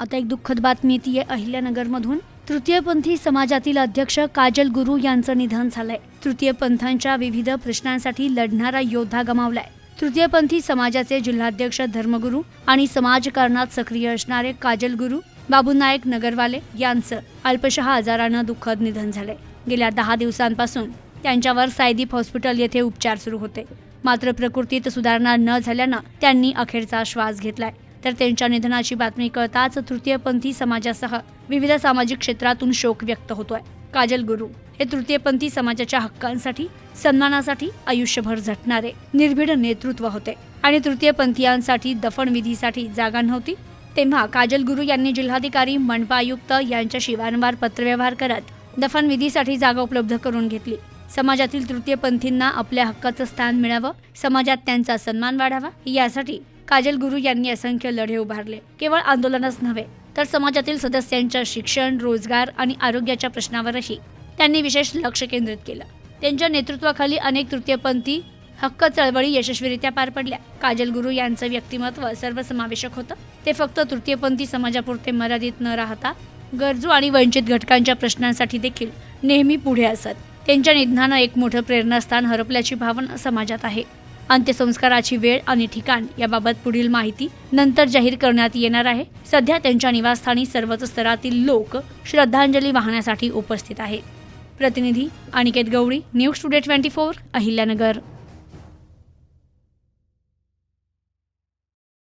आता एक दुःखद बातमी येते अहिल्यानगरमधून. तृतीयपंथी समाजातील अध्यक्ष काजल गुरु यांचं निधन झालंय. तृतीयपंथांच्या विविध प्रश्नांसाठी लढणारा योद्धा गमावलाय. तृतीयपंथी समाजाचे जिल्हाध्यक्ष धर्मगुरू आणि समाजकारणात सक्रिय असणारे काजल गुरु बाबू नायक नगरवाले यांचं अल्पशः आजारानं दुःखद निधन झालंय. गेल्या दहा दिवसांपासून त्यांच्यावर सायदीप हॉस्पिटल येथे उपचार सुरू होते. मात्र प्रकृतीत सुधारणा न झाल्यानं त्यांनी अखेरचा श्वास घेतलाय. तर त्यांच्या निधनाची बातमी कळताच तृतीयपंथी समाजासह विविध सामाजिक क्षेत्रातून शोक व्यक्त होतोय. काजल गुरु हे तृतीयपंथी समाजाच्या हक्कांसाठी सन्मानासाठी आयुष्यभर झटणारे निर्भीड नेतृत्व होते आणि तृतीयपंथीयांसाठी दफनविधीसाठी जागा नव्हती. तेव्हा काजल गुरु यांनी जिल्हाधिकारी मनपा आयुक्त यांच्याशी वारंवार पत्रव्यवहार करत दफनविधीसाठी जागा उपलब्ध करून घेतली. समाजातील तृतीयपंथींना आपल्या हक्काचं स्थान मिळावं समाजात त्यांचा सन्मान वाढावा यासाठी काजल गुरु यांनी असंख्य लढे उभारले. केवळ आंदोलनच नव्हे तर समाजातील सदस्यांच्या शिक्षण रोजगार आणि आरोग्याच्या प्रश्नावरही त्यांनी विशेष लक्ष केंद्रित केलं. त्यांच्या नेतृत्वाखाली अनेक तृतीयपंथी हक्क चळवळी यशस्वीरित्या पार पडल्या. काजल गुरु यांचं व्यक्तिमत्व सर्वसमावेशक होतं. ते फक्त तृतीयपंथी समाजापुरते मर्यादित न राहता गरजू आणि वंचित घटकांच्या प्रश्नांसाठी देखील नेहमी पुढे असत. त्यांच्या निधनानं एक मोठं प्रेरणास्थान हरपल्याची भावना समाजात आहे. अंत्यसंस्काराची वेळ आणि ठिकाण याबाबत पुढील माहिती नंतर जाहीर करण्यात येणार आहे. सध्या त्यांच्या निवासस्थानी सर्वच स्तरातील लोक श्रद्धांजली वाहण्यासाठी उपस्थित आहेत. प्रतिनिधी Aniket Gawali news today twenty four Ahilyanagar.